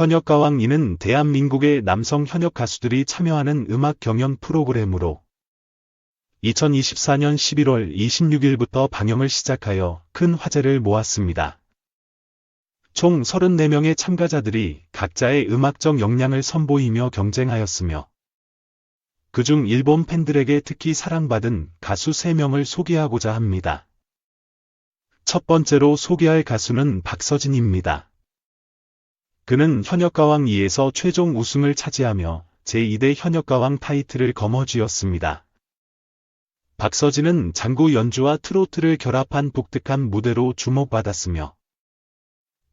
현역가왕 이는 대한민국의 남성 현역 가수들이 참여하는 음악 경연 프로그램으로 2024년 11월 26일부터 방영을 시작하여 큰 화제를 모았습니다. 총 34명의 참가자들이 각자의 음악적 역량을 선보이며 경쟁하였으며 그중 일본 팬들에게 특히 사랑받은 가수 3명을 소개하고자 합니다. 첫 번째로 소개할 가수는 박서진입니다. 그는 현역가왕 2에서 최종 우승을 차지하며 제2대 현역가왕 타이틀을 거머쥐었습니다. 박서진은 장구 연주와 트로트를 결합한 독특한 무대로 주목받았으며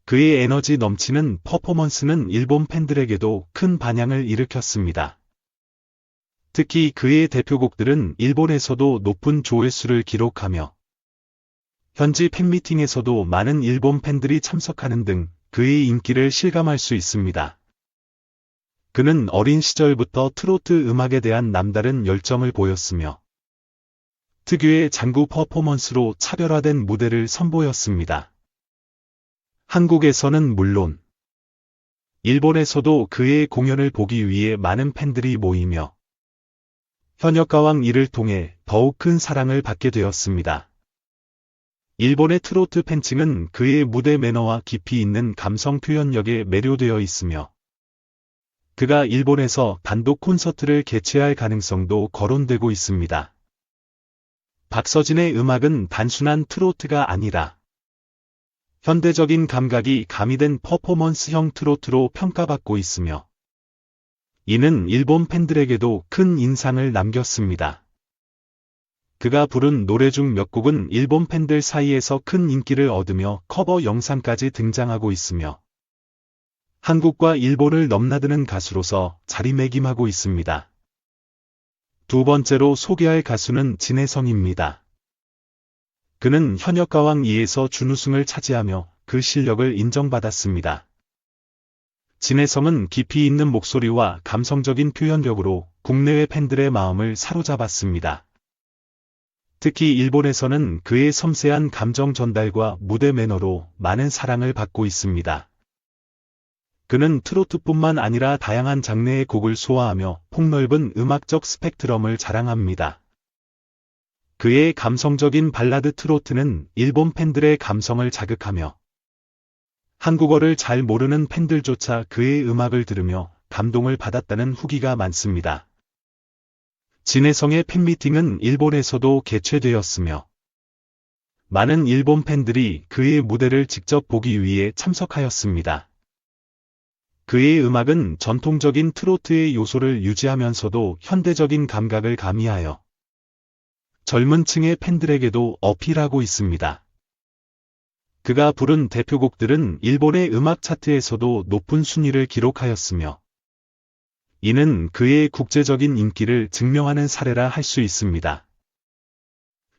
그의 에너지 넘치는 퍼포먼스는 일본 팬들에게도 큰 반향을 일으켰습니다. 특히 그의 대표곡들은 일본에서도 높은 조회수를 기록하며 현지 팬미팅에서도 많은 일본 팬들이 참석하는 등 그의 인기를 실감할 수 있습니다. 그는 어린 시절부터 트로트 음악에 대한 남다른 열정을 보였으며 특유의 장구 퍼포먼스로 차별화된 무대를 선보였습니다. 한국에서는 물론 일본에서도 그의 공연을 보기 위해 많은 팬들이 모이며 현역가왕 이를 통해 더욱 큰 사랑을 받게 되었습니다. 일본의 트로트 팬층은 그의 무대 매너와 깊이 있는 감성 표현력에 매료되어 있으며 그가 일본에서 단독 콘서트를 개최할 가능성도 거론되고 있습니다. 박서진의 음악은 단순한 트로트가 아니라 현대적인 감각이 가미된 퍼포먼스형 트로트로 평가받고 있으며 이는 일본 팬들에게도 큰 인상을 남겼습니다. 그가 부른 노래 중 몇 곡은 일본 팬들 사이에서 큰 인기를 얻으며 커버 영상까지 등장하고 있으며 한국과 일본을 넘나드는 가수로서 자리매김하고 있습니다. 두 번째로 소개할 가수는 진혜성입니다. 그는 현역가왕 2에서 준우승을 차지하며 그 실력을 인정받았습니다. 진혜성은 깊이 있는 목소리와 감성적인 표현력으로 국내외 팬들의 마음을 사로잡았습니다. 특히 일본에서는 그의 섬세한 감정 전달과 무대 매너로 많은 사랑을 받고 있습니다. 그는 트로트뿐만 아니라 다양한 장르의 곡을 소화하며 폭넓은 음악적 스펙트럼을 자랑합니다. 그의 감성적인 발라드 트로트는 일본 팬들의 감성을 자극하며 한국어를 잘 모르는 팬들조차 그의 음악을 들으며 감동을 받았다는 후기가 많습니다. 진해성의 팬미팅은 일본에서도 개최되었으며 많은 일본 팬들이 그의 무대를 직접 보기 위해 참석하였습니다. 그의 음악은 전통적인 트로트의 요소를 유지하면서도 현대적인 감각을 가미하여 젊은 층의 팬들에게도 어필하고 있습니다. 그가 부른 대표곡들은 일본의 음악 차트에서도 높은 순위를 기록하였으며 이는 그의 국제적인 인기를 증명하는 사례라 할 수 있습니다.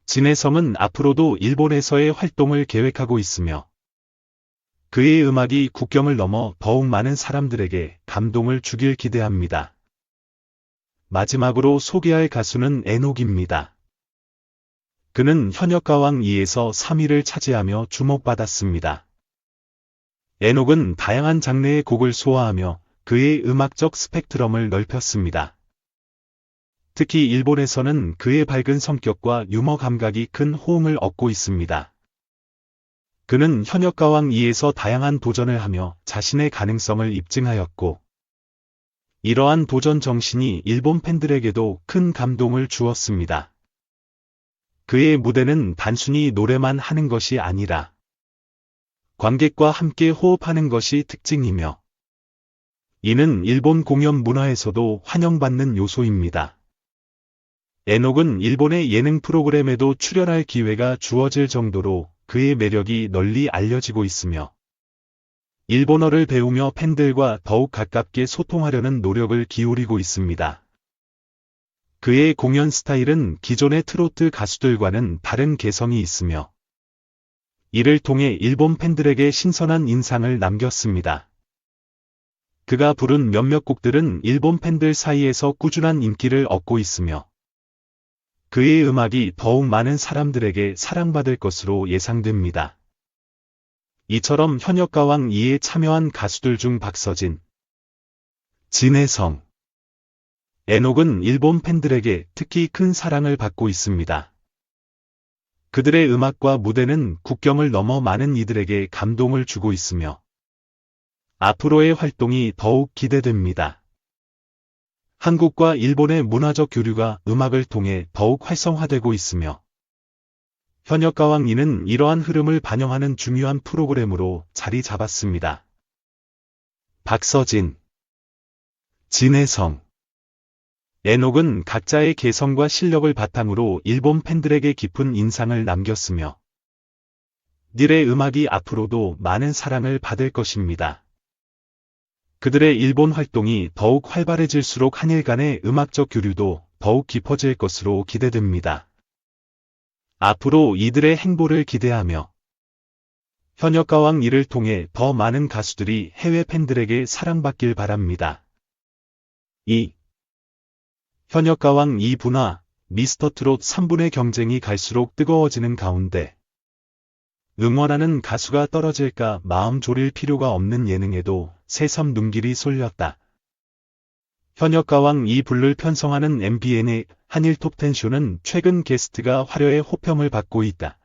진해성은 앞으로도 일본에서의 활동을 계획하고 있으며 그의 음악이 국경을 넘어 더욱 많은 사람들에게 감동을 주길 기대합니다. 마지막으로 소개할 가수는 에녹입니다. 그는 현역 가왕 2에서 3위를 차지하며 주목받았습니다. 에녹은 다양한 장르의 곡을 소화하며 그의 음악적 스펙트럼을 넓혔습니다. 특히 일본에서는 그의 밝은 성격과 유머 감각이 큰 호응을 얻고 있습니다. 그는 현역 가왕 2에서 다양한 도전을 하며 자신의 가능성을 입증하였고 이러한 도전 정신이 일본 팬들에게도 큰 감동을 주었습니다. 그의 무대는 단순히 노래만 하는 것이 아니라 관객과 함께 호흡하는 것이 특징이며 이는 일본 공연 문화에서도 환영받는 요소입니다. 에녹은 일본의 예능 프로그램에도 출연할 기회가 주어질 정도로 그의 매력이 널리 알려지고 있으며 일본어를 배우며 팬들과 더욱 가깝게 소통하려는 노력을 기울이고 있습니다. 그의 공연 스타일은 기존의 트로트 가수들과는 다른 개성이 있으며 이를 통해 일본 팬들에게 신선한 인상을 남겼습니다. 그가 부른 몇몇 곡들은 일본 팬들 사이에서 꾸준한 인기를 얻고 있으며 그의 음악이 더욱 많은 사람들에게 사랑받을 것으로 예상됩니다. 이처럼 현역 가왕 2에 참여한 가수들 중 박서진, 진혜성, 에녹은 일본 팬들에게 특히 큰 사랑을 받고 있습니다. 그들의 음악과 무대는 국경을 넘어 많은 이들에게 감동을 주고 있으며 앞으로의 활동이 더욱 기대됩니다. 한국과 일본의 문화적 교류가 음악을 통해 더욱 활성화되고 있으며 현역 가왕 2는 이러한 흐름을 반영하는 중요한 프로그램으로 자리 잡았습니다. 박서진 진혜성 에녹은 각자의 개성과 실력을 바탕으로 일본 팬들에게 깊은 인상을 남겼으며 닐의 음악이 앞으로도 많은 사랑을 받을 것입니다. 그들의 일본 활동이 더욱 활발해질수록 한일 간의 음악적 교류도 더욱 깊어질 것으로 기대됩니다. 앞으로 이들의 행보를 기대하며 현역가왕 이를 통해 더 많은 가수들이 해외 팬들에게 사랑받길 바랍니다. 2. 현역가왕 2분화 미스터 트롯 3분의 경쟁이 갈수록 뜨거워지는 가운데 응원하는 가수가 떨어질까 마음 졸일 필요가 없는 예능에도 새삼 눈길이 쏠렸다. 현역가왕 2불를 편성하는 MBN의 한일 톱텐쇼는 최근 게스트가 화려의 호평을 받고 있다.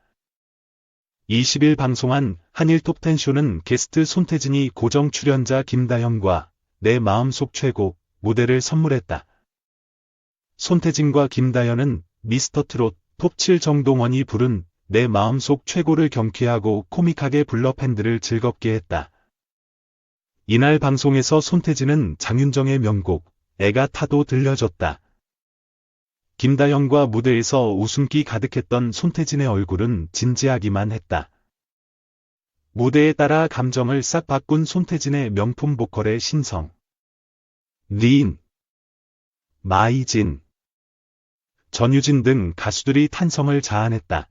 20일 방송한 한일 톱텐쇼는 게스트 손태진이 고정 출연자 김다현과 내 마음속 최고 무대를 선물했다. 손태진과 김다현은 미스터트롯 톱7 정동원이 부른 내 마음속 최고를 경쾌하고 코믹하게 불러 팬들을 즐겁게 했다. 이날 방송에서 손태진은 장윤정의 명곡 애가 타도 들려줬다. 김다현과 무대에서 웃음기 가득했던 손태진의 얼굴은 진지하기만 했다. 무대에 따라 감정을 싹 바꾼 손태진의 명품 보컬의 신성. 리인, 마이진, 전유진 등 가수들이 탄성을 자아냈다.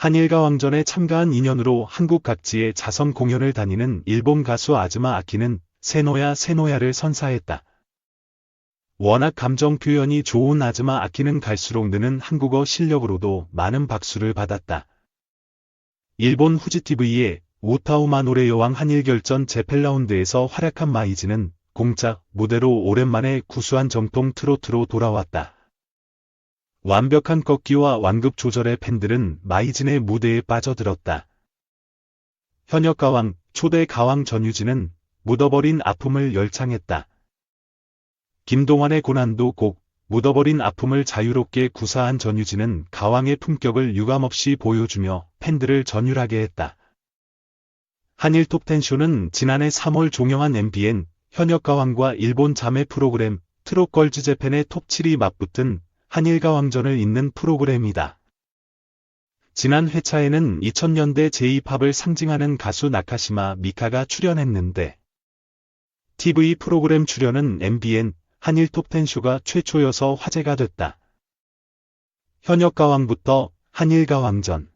한일가 왕전에 참가한 인연으로 한국 각지의 자선 공연을 다니는 일본 가수 아즈마 아키는 세노야 세노야를 선사했다. 워낙 감정 표현이 좋은 아즈마 아키는 갈수록 느는 한국어 실력으로도 많은 박수를 받았다. 일본 후지TV의 오타오마 노래 여왕 한일 결전 재펠라운드에서 활약한 마이즈는 공작 무대로 오랜만에 구수한 정통 트로트로 돌아왔다. 완벽한 꺾기와 완급 조절의 팬들은 마이진의 무대에 빠져들었다. 현역 가왕, 초대 가왕 전유진은 묻어버린 아픔을 열창했다. 김동완의 고난도 곡, 묻어버린 아픔을 자유롭게 구사한 전유진은 가왕의 품격을 유감없이 보여주며 팬들을 전율하게 했다. 한일 톱텐쇼는 지난해 3월 종영한 MBN 현역 가왕과 일본 자매 프로그램 트롯걸즈 재팬의 톱7이 맞붙은 한일가 왕전을 잇는 프로그램이다. 지난 회차에는 2000년대 제2팝을 상징하는 가수 나카시마 미카가 출연했는데 TV 프로그램 출연은 MBN 한일 톱텐쇼가 최초여서 화제가 됐다. 현역가왕부터 한일가왕전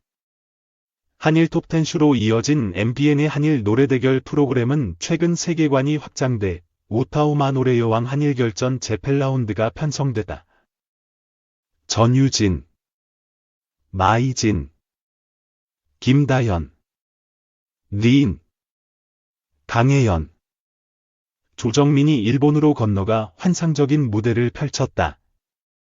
한일 톱텐쇼로 이어진 MBN의 한일 노래대결 프로그램은 최근 세계관이 확장돼 오타오마 노래여왕 한일결전 재펠라운드가 편성되다. 전유진, 마이진, 김다현, 리인, 강혜연, 조정민이 일본으로 건너가 환상적인 무대를 펼쳤다.